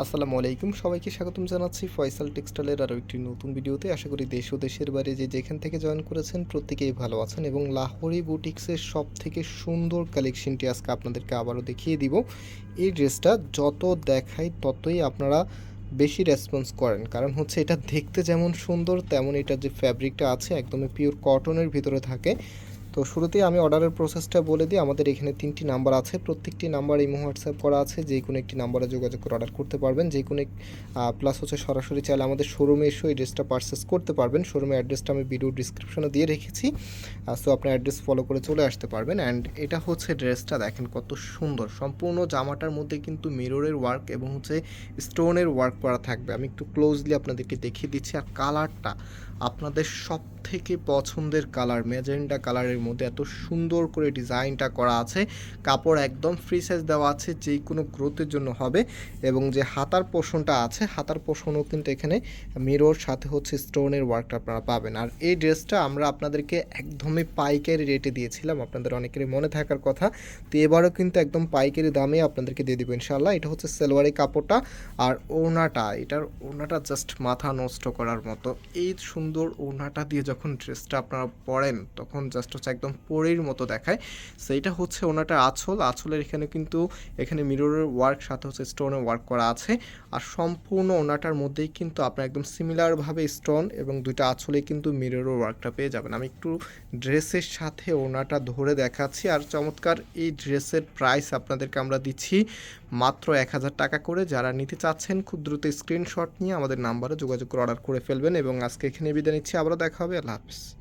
আসসালামু আলাইকুম। সবাইকে স্বাগতম জানাচ্ছি ফয়সাল টেক্সটাইলের আরও একটি নতুন ভিডিওতে। আশা করি দেশ ও দেশের বাইরে যে যেখান থেকে জয়েন করেছেন প্রত্যেকেই ভালো আছেন এবং লাহোরি বুটিক্সের সব থেকে সুন্দর কালেকশনটি আজকে আপনাদেরকে আবারও দেখিয়ে দিব। এই ড্রেসটা যত দেখাই ততই আপনারা বেশি রেসপন্স করেন। কারণ হচ্ছে এটা দেখতে যেমন সুন্দর, তেমন এটার যে ফ্যাব্রিকটা আছে একদমই পিওর কটনের ভিতরে থাকে। তো শুরুতেই আমি অর্ডারের প্রসেসটা বলে দিই। আমাদের এখানে তিনটি নাম্বার আছে। প্রত্যেকটি নাম্বার ইমো হোয়াটসঅ্যাপ করা আছে। যে কোনো একটি নাম্বারে যোগাযোগ করে অর্ডার করতে পারবেন। যে কোনো প্লাস হচ্ছে সরাসরি চাইলে আমাদের শোরুমে এসেও এই ড্রেসটা পারচেস করতে পারবেন। শোরুমের অ্যাড্রেসটা আমি ভিডিও ডিসক্রিপশনে দিয়ে রেখেছি। সো আপনার অ্যাড্রেস ফলো করে চলে আসতে পারবেন। অ্যান্ড এটা হচ্ছে ড্রেসটা দেখেন কত সুন্দর। সম্পূর্ণ জামাটার মধ্যে কিন্তু মিররের ওয়ার্ক এবং হচ্ছে স্টোনের ওয়ার্ক করা থাকবে। আমি একটু ক্লোজলি আপনাদেরকে দেখিয়ে দিচ্ছি। আর কালারটা আপনাদের সব থেকে পছন্দের কালার ম্যাজেন্ডা কালারের মধ্যে এত সুন্দর করে ডিজাইনটা করা আছে। কাপড় একদম ফ্রি সাইজ দেওয়া আছে যে কোনো গ্রোথের জন্য হবে। এবং যে হাতার পোষণটা আছে, হাতার পোষণও কিন্তু এখানে মিরোর সাথে হচ্ছে স্টোনের ওয়ার্কটা আপনারা পাবেন। আর এই ড্রেসটা আমরা আপনাদেরকে একদমই পাইকারি রেটে দিয়েছিলাম, আপনাদের অনেকেরই মনে থাকার কথা। তো এবারও কিন্তু একদম পাইকারি দামে আপনাদেরকে দিয়ে দেবো ইনশাল্লাহ এটা হচ্ছে সেলোয়ারি কাপড়টা আর ওড়নাটা, এটার ওড়নাটা জাস্ট মাথা নষ্ট করার মতো। এই সুন্দর ওড়নাটা দিয়ে যখন ড্রেসটা আপনারা পরেন, তখন জাস্ট হচ্ছে একদম পরের মতো দেখায়। সেইটা হচ্ছে ওনাটার আঁচল। আঁচলের এখানে কিন্তু, এখানে মিররের ওয়ার্ক সাথে হচ্ছে স্টোনের ওয়ার্ক করা আছে। আর সম্পূর্ণ ওনাটার মধ্যেই কিন্তু আপনার একদম সিমিলারভাবে স্টোন এবং দুইটা আঁচলে কিন্তু মিররের ওয়ার্কটা পেয়ে যাবেন। আমি একটু ড্রেসের সাথে ওনাটা ধরে দেখাচ্ছি। আর চমৎকার, এই ড্রেসের প্রাইস আপনাদেরকে আমরা দিচ্ছি মাত্র এক হাজার টাকা করে। যারা নিতে চাচ্ছেন, খুব দ্রুত স্ক্রিনশট নিয়ে আমাদের নাম্বারে যোগাযোগ করে অর্ডার করে ফেলবেন। এবং আজকে এখানে বিদায় নিচ্ছি। আবারও দেখা হবে। আল্লাহ হাফিজ।